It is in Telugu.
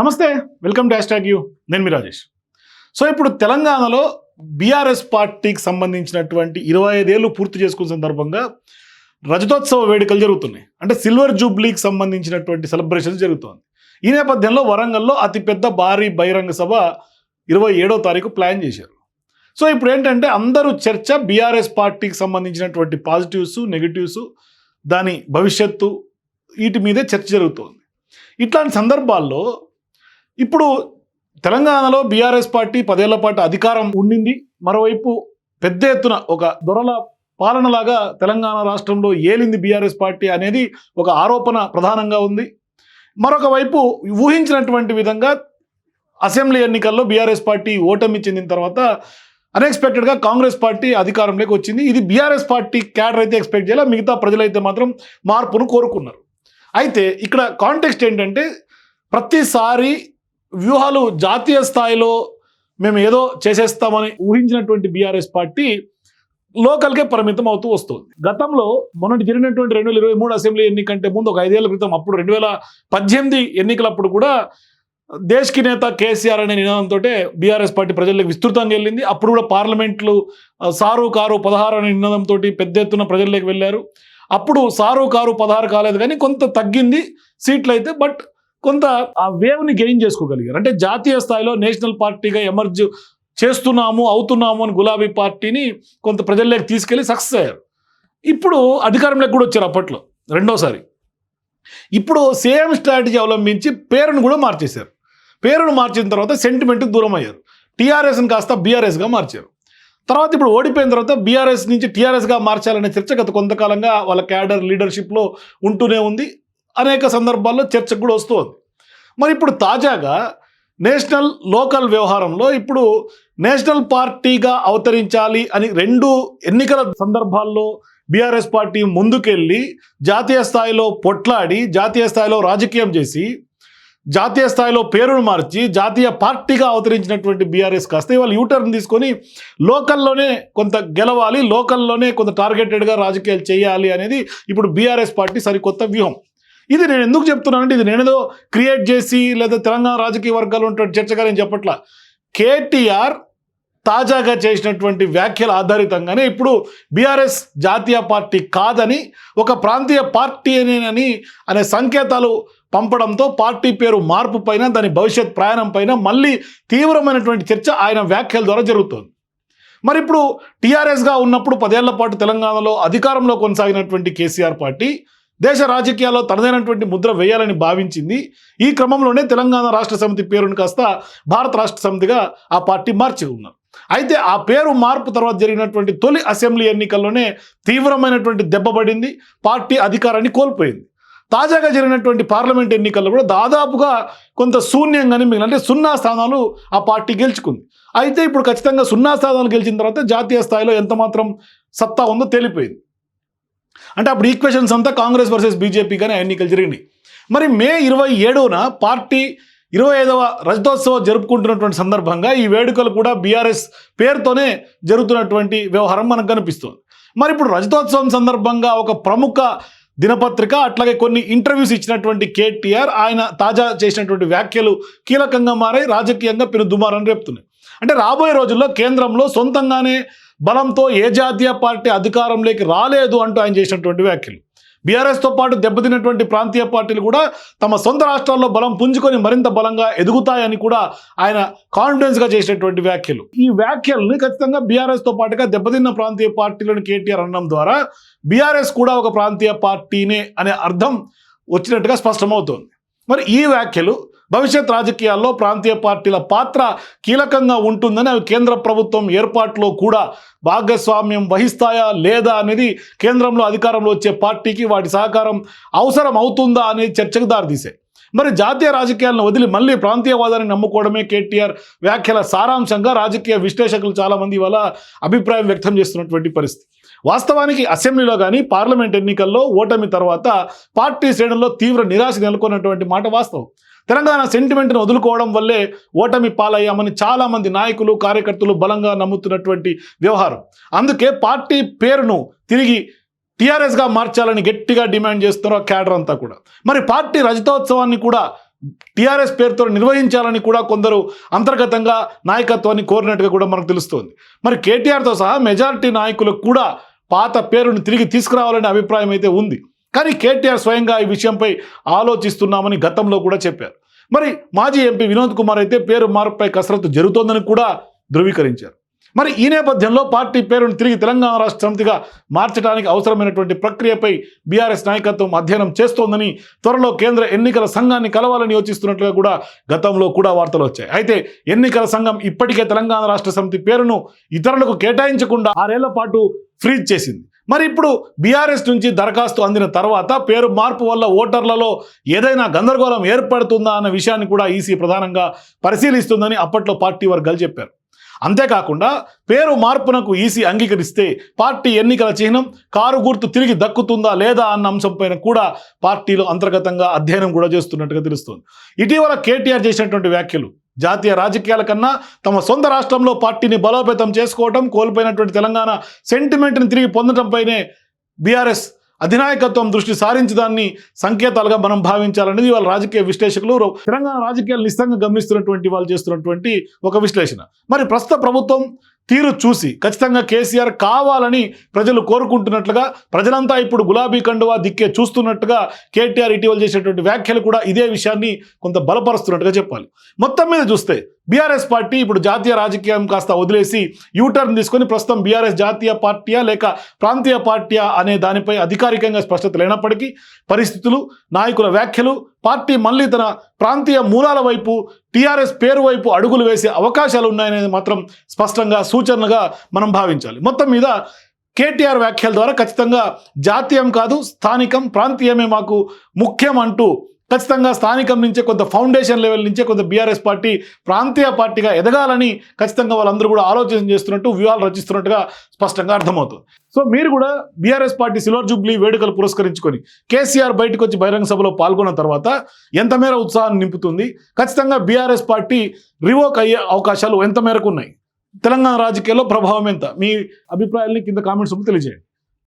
నమస్తే వెల్కమ్ టు హ్యాష్ యూ. నేను మీ రాజేష్. సో ఇప్పుడు తెలంగాణలో బీఆర్ఎస్ పార్టీకి సంబంధించినటువంటి ఇరవై ఐదేళ్ళు పూర్తి చేసుకున్న సందర్భంగా రజతోత్సవ వేడుకలు జరుగుతున్నాయి. అంటే సిల్వర్ జూబ్లీకి సంబంధించినటువంటి సెలబ్రేషన్స్ జరుగుతోంది. ఈ నేపథ్యంలో వరంగల్లో అతిపెద్ద భారీ బహిరంగ సభ ఇరవై ఏడో తారీఖు ప్లాన్ చేశారు. సో ఇప్పుడు ఏంటంటే అందరూ చర్చ బీఆర్ఎస్ పార్టీకి సంబంధించినటువంటి పాజిటివ్స్ నెగిటివ్స్ దాని భవిష్యత్తు వీటి మీదే చర్చ జరుగుతోంది. ఇట్లాంటి సందర్భాల్లో ఇప్పుడు తెలంగాణలో బీఆర్ఎస్ పార్టీ పదేళ్ళ పాటు అధికారం ఉండింది. మరోవైపు పెద్ద ఎత్తున ఒక దొరల పాలనలాగా తెలంగాణ రాష్ట్రంలో ఏలింది బీఆర్ఎస్ పార్టీ అనేది ఒక ఆరోపణ ప్రధానంగా ఉంది. మరొక వైపు ఊహించినటువంటి విధంగా అసెంబ్లీ ఎన్నికల్లో బీఆర్ఎస్ పార్టీ ఓటమి చెందిన తర్వాత అన్ఎక్స్పెక్టెడ్గా కాంగ్రెస్ పార్టీ అధికారంలోకి వచ్చింది. ఇది బీఆర్ఎస్ పార్టీ క్యాడర్ అయితే ఎక్స్పెక్ట్ చేయాలి? మిగతా ప్రజలైతే మాత్రం మార్పును కోరుకున్నారు. అయితే ఇక్కడ కాంటెక్స్ట్ ఏంటంటే ప్రతిసారి వ్యూహాలు జాతీయ స్థాయిలో మేము ఏదో చేసేస్తామని ఊహించినటువంటి బీఆర్ఎస్ పార్టీ లోకల్కే పరిమితం అవుతూ వస్తుంది. గతంలో మొన్నటి జరిగినటువంటి రెండు వేల ఇరవై మూడు అసెంబ్లీ ఎన్నికంటే ముందు ఒక ఐదేళ్ళ క్రితం అప్పుడు రెండు వేల పద్దెనిమిది ఎన్నికలప్పుడు కూడా దేశ్కి నేత కేసీఆర్ అనే నినాదంతో బీఆర్ఎస్ పార్టీ ప్రజల్లోకి విస్తృతంగా వెళ్ళింది. అప్పుడు కూడా పార్లమెంట్లు సారు కారు పదహారు అనే నినాదంతో పెద్ద ఎత్తున ప్రజల్లోకి వెళ్ళారు. అప్పుడు సారు కారు పదహారు కాలేదు కానీ కొంత తగ్గింది సీట్లు అయితే బట్ కొంత ఆ వేవ్ని గెయిన్ చేసుకోగలిగారు. అంటే జాతీయ స్థాయిలో నేషనల్ పార్టీగా ఎమర్జ్ చేస్తున్నాము అవుతున్నాము అని గులాబీ పార్టీని కొంత ప్రజల్లోకి తీసుకెళ్ళి సక్సెస్ అయ్యారు. ఇప్పుడు అధికారంలోకి కూడా వచ్చారు అప్పట్లో రెండోసారి. ఇప్పుడు సేమ్ స్ట్రాటజీ అవలంబించి పేరును కూడా మార్చేశారు. పేరును మార్చిన తర్వాత సెంటిమెంట్కి దూరం అయ్యారు. టీఆర్ఎస్ని కాస్త బీఆర్ఎస్గా మార్చారు. తర్వాత ఇప్పుడు ఓడిపోయిన తర్వాత బీఆర్ఎస్ నుంచి టీఆర్ఎస్గా మార్చాలనే చర్చ గత కొంతకాలంగా వాళ్ళ క్యాడర్ లీడర్షిప్లో ఉంటూనే ఉంది. అనేక సందర్భాల్లో చర్చకు కూడా వస్తుంది. మరి ఇప్పుడు తాజాగా నేషనల్ లోకల్ వ్యవహారంలో ఇప్పుడు నేషనల్ పార్టీగా అవతరించాలి అని రెండు ఎన్నికల సందర్భాల్లో బీఆర్ఎస్ పార్టీ ముందుకెళ్ళి జాతీయ స్థాయిలో పొట్లాడి జాతీయ స్థాయిలో రాజకీయం చేసి జాతీయ స్థాయిలో పేరును మార్చి జాతీయ పార్టీగా అవతరించినటువంటి బీఆర్ఎస్ కాస్త ఇవాళ యూటర్న్ తీసుకొని లోకల్లోనే కొంత గెలవాలి లోకల్లోనే కొంత టార్గెటెడ్గా రాజకీయాలు చేయాలి అనేది ఇప్పుడు బీఆర్ఎస్ పార్టీ సరికొత్త వ్యూహం. ఇది నేను ఎందుకు చెప్తున్నానంటే ఇది నేనేదో క్రియేట్ చేసి లేదా తెలంగాణ రాజకీయ వర్గాలు ఉన్నటువంటి చర్చగా నేను చెప్పట్లా? కేటీఆర్ తాజాగా చేసినటువంటి వ్యాఖ్యల ఆధారితంగానే ఇప్పుడు బీఆర్ఎస్ జాతీయ పార్టీ కాదని ఒక ప్రాంతీయ పార్టీ అని అనే సంకేతాలు పంపడంతో పార్టీ పేరు మార్పు పైన దాని భవిష్యత్ ప్రయాణం పైన మళ్ళీ తీవ్రమైనటువంటి చర్చ ఆయన వ్యాఖ్యల ద్వారా జరుగుతోంది. మరి ఇప్పుడు టీఆర్ఎస్గా ఉన్నప్పుడు పదేళ్ళ పాటు తెలంగాణలో అధికారంలో కొనసాగినటువంటి కేసీఆర్ పార్టీ దేశ రాజకీయాల్లో తనదైనటువంటి ముద్ర వేయాలని భావించింది. ఈ క్రమంలోనే తెలంగాణ రాష్ట్ర సమితి పేరును కాస్త భారత రాష్ట్ర సమితిగా ఆ పార్టీ మార్చి ఉన్నారు అయితే ఆ పేరు మార్పు తర్వాత జరిగినటువంటి తొలి అసెంబ్లీ ఎన్నికల్లోనే తీవ్రమైనటువంటి దెబ్బపడింది పార్టీ అధికారాన్ని కోల్పోయింది. తాజాగా జరిగినటువంటి పార్లమెంట్ ఎన్నికల్లో కూడా దాదాపుగా కొంత శూన్యంగానే మిగిలిన అంటే సున్నా స్థానాలు ఆ పార్టీ గెలుచుకుంది. అయితే ఇప్పుడు ఖచ్చితంగా సున్నా స్థానాలు గెలిచిన తర్వాత జాతీయ స్థాయిలో ఎంత మాత్రం సత్తా ఉందో తేలిపోయింది. అంటే అప్పుడు ఈక్వేషన్స్ అంతా కాంగ్రెస్ వర్సెస్ బీజేపీగానే ఎన్నికలు జరిగినాయి. మరి మే ఇరవై ఏడున పార్టీ ఇరవై ఐదవ రజతోత్సవం జరుపుకుంటున్నటువంటి సందర్భంగా ఈ వేడుకలు కూడా బీఆర్ఎస్ పేరుతోనే జరుగుతున్నటువంటి వ్యవహారం మనకు కనిపిస్తుంది. మరి ఇప్పుడు రజతోత్సవం సందర్భంగా ఒక ప్రముఖ దినపత్రిక అట్లాగే కొన్ని ఇంటర్వ్యూస్ ఇచ్చినటువంటి కేటీఆర్ ఆయన తాజా చేసినటువంటి వ్యాఖ్యలు కీలకంగా మారాయి రాజకీయంగా పెను దుమారని రేపుతున్నాయి అంటే రాబోయే రోజుల్లో కేంద్రంలో సొంతంగానే బలంతో ఏ జాతీయ పార్టీ అధికారంలోకి రాలేదు అంటూ ఆయన చేసినటువంటి వ్యాఖ్యలు. బీఆర్ఎస్తో పాటు దెబ్బతిన్నటువంటి ప్రాంతీయ పార్టీలు కూడా తమ సొంత రాష్ట్రాల్లో బలం పుంజుకొని మరింత బలంగా ఎదుగుతాయని కూడా ఆయన కాన్ఫిడెన్స్గా చేసినటువంటి వ్యాఖ్యలు. ఈ వ్యాఖ్యలను ఖచ్చితంగా బీఆర్ఎస్తో పాటుగా దెబ్బతిన్న ప్రాంతీయ పార్టీలను కేటీఆర్ అనడం ద్వారా బీఆర్ఎస్ కూడా ఒక ప్రాంతీయ పార్టీనే అనే అర్థం వచ్చినట్టుగా స్పష్టమవుతోంది. మరి ఈ వ్యాఖ్యలు భవిష్యత్ రాజకీయాల్లో ప్రాంతీయ పార్టీల పాత్ర కీలకంగా ఉంటుందని అవి కేంద్ర ప్రభుత్వం ఏర్పాటులో కూడా భాగస్వామ్యం వహిస్తాయా లేదా అనేది కేంద్రంలో అధికారంలో వచ్చే పార్టీకి వాటి సహకారం అవసరం అవుతుందా అనేది చర్చకు దారితీశాయి. మరి జాతీయ రాజకీయాలను వదిలి మళ్ళీ ప్రాంతీయవాదాన్ని నమ్ముకోవడమే కేటీఆర్ వ్యాఖ్యల సారాంశంగా రాజకీయ విశ్లేషకులు చాలామంది ఇవాళ అభిప్రాయం వ్యక్తం చేస్తున్నటువంటి పరిస్థితి. వాస్తవానికి అసెంబ్లీలో కానీ పార్లమెంట్ ఎన్నికల్లో ఓటమి తర్వాత పార్టీ శ్రేణుల్లో తీవ్ర నిరాశ నెలకొన్నటువంటి మాట వాస్తవం. తెలంగాణ సెంటిమెంట్ను వదులుకోవడం వల్లే ఓటమి పాలయ్యామని చాలామంది నాయకులు కార్యకర్తలు బలంగా నమ్ముతున్నటువంటి వ్యవహారం. అందుకే పార్టీ పేరును తిరిగి టీఆర్ఎస్గా మార్చాలని గట్టిగా డిమాండ్ చేస్తున్నారు క్యాడర్ అంతా కూడా. మరి పార్టీ రజతోత్సవాన్ని కూడా టీఆర్ఎస్ పేరుతో నిర్వహించాలని కూడా కొందరు అంతర్గతంగా నాయకత్వాన్ని కోరినట్టుగా కూడా మనకు తెలుస్తోంది. మరి కేటీఆర్తో సహా మెజారిటీ నాయకులకు కూడా పాత పేరును తిరిగి తీసుకురావాలనే అభిప్రాయం అయితే ఉంది. కానీ కేటీఆర్ స్వయంగా ఈ విషయంపై ఆలోచిస్తున్నామని గతంలో కూడా చెప్పారు. మరి మాజీ ఎంపీ వినోద్ కుమార్ అయితే పేరు మార్పుపై కసరత్తు జరుగుతోందని కూడా ధృవీకరించారు. మరి ఈ నేపథ్యంలో పార్టీ పేరును తిరిగి తెలంగాణ రాష్ట్ర సమితిగా మార్చడానికి అవసరమైనటువంటి ప్రక్రియపై బీఆర్ఎస్ నాయకత్వం అధ్యయనం చేస్తోందని త్వరలో కేంద్ర ఎన్నికల సంఘాన్ని కలవాలని యోచిస్తున్నట్లుగా కూడా గతంలో కూడా వార్తలు వచ్చాయి. అయితే ఎన్నికల సంఘం ఇప్పటికే తెలంగాణ రాష్ట్ర సమితి పేరును ఇతరులకు కేటాయించకుండా ఆరేళ్ళ పాటు ఫ్రీజ్ చేసింది. మరి ఇప్పుడు బీఆర్ఎస్ నుంచి దరఖాస్తు అందిన తర్వాత పేరు మార్పు వల్ల ఓటర్లలో ఏదైనా గందరగోళం ఏర్పడుతుందా అన్న విషయాన్ని కూడా ఈసీ ప్రధానంగా పరిశీలిస్తుందని అప్పట్లో పార్టీ వర్గాలు చెప్పారు. అంతేకాకుండా పేరు మార్పునకు ఈసీ అంగీకరిస్తే పార్టీ ఎన్నికల చిహ్నం కారు గుర్తు తిరిగి దక్కుతుందా లేదా అన్న అంశంపైన కూడా పార్టీలో అంతర్గతంగా అధ్యయనం కూడా చేస్తున్నట్టుగా తెలుస్తుంది. ఇటీవల కేటీఆర్ చేసినటువంటి వ్యాఖ్యలు జాతీయ రాజకీయాల కన్నా తమ సొంత రాష్ట్రంలో పార్టీని బలోపేతం చేసుకోవటం కోల్పోయినటువంటి తెలంగాణ సెంటిమెంట్ని తిరిగి పొందడంపైనే బీఆర్ఎస్ అధినాయకత్వం దృష్టి సారించడాన్ని సంకేతాలుగా మనం భావించాలనేది వాళ్ళ రాజకీయ విశ్లేషకులు తెలంగాణ రాజకీయాలు నిశ్చితంగా గమనిస్తున్నటువంటి వాళ్ళు చేస్తున్నటువంటి ఒక విశ్లేషణ. మరి ప్రస్తుత ప్రభుత్వం తీరు చూసి ఖచ్చితంగా కేసీఆర్ కావాలని ప్రజలు కోరుకుంటున్నట్లుగా ప్రజలంతా ఇప్పుడు గులాబీ కండువా దిక్కే చూస్తున్నట్టుగా కేటీఆర్ ఇటీవల చేసేటువంటి వ్యాఖ్యలు కూడా ఇదే విషయాన్ని కొంత బలపరుస్తున్నట్టుగా చెప్పాలి. మొత్తం మీద చూస్తే బీఆర్ఎస్ పార్టీ ఇప్పుడు జాతీయ రాజకీయం కాస్త వదిలేసి యూటర్న్ తీసుకొని ప్రస్తుతం బీఆర్ఎస్ జాతీయ పార్టీయా లేక ప్రాంతీయ పార్టీయా అనే దానిపై అధికారికంగా స్పష్టత లేనప్పటికీ పరిస్థితులు నాయకుల వ్యాఖ్యలు పార్టీ మళ్ళీ తన ప్రాంతీయ మూలాల వైపు టీఆర్ఎస్ పేరు వైపు అడుగులు వేసే అవకాశాలు ఉన్నాయనేది మాత్రం స్పష్టంగా సూచనగా మనం భావించాలి. మొత్తం మీద కేటీఆర్ వ్యాఖ్యల ద్వారా ఖచ్చితంగా జాతీయం కాదు స్థానికం ప్రాంతీయమే మాకు ముఖ్యం అంటూ ఖచ్చితంగా స్థానికం నుంచే కొంత ఫౌండేషన్ లెవెల్ నుంచే కొంత బీఆర్ఎస్ పార్టీ ప్రాంతీయ పార్టీగా ఎదగాలని ఖచ్చితంగా వాళ్ళందరూ కూడా ఆలోచన చేస్తున్నట్టు వ్యూహాలు రచిస్తున్నట్టుగా స్పష్టంగా అర్థమవుతుంది. సో మీరు కూడా బీఆర్ఎస్ పార్టీ సిల్వర్ జూబ్లీ వేడుకలు పురస్కరించుకొని కేసీఆర్ బయటకు వచ్చి బహిరంగ సభలో పాల్గొన్న తర్వాత ఎంత మేర ఉత్సాహాన్ని నింపుతుంది? ఖచ్చితంగా బీఆర్ఎస్ పార్టీ రివోక్ అయ్యే అవకాశాలు ఎంత మేరకు ఉన్నాయి? తెలంగాణ రాజకీయాల్లో ప్రభావం ఎంత? మీ అభిప్రాయాల్ని కింద కామెంట్స్ తెలియజేయండి.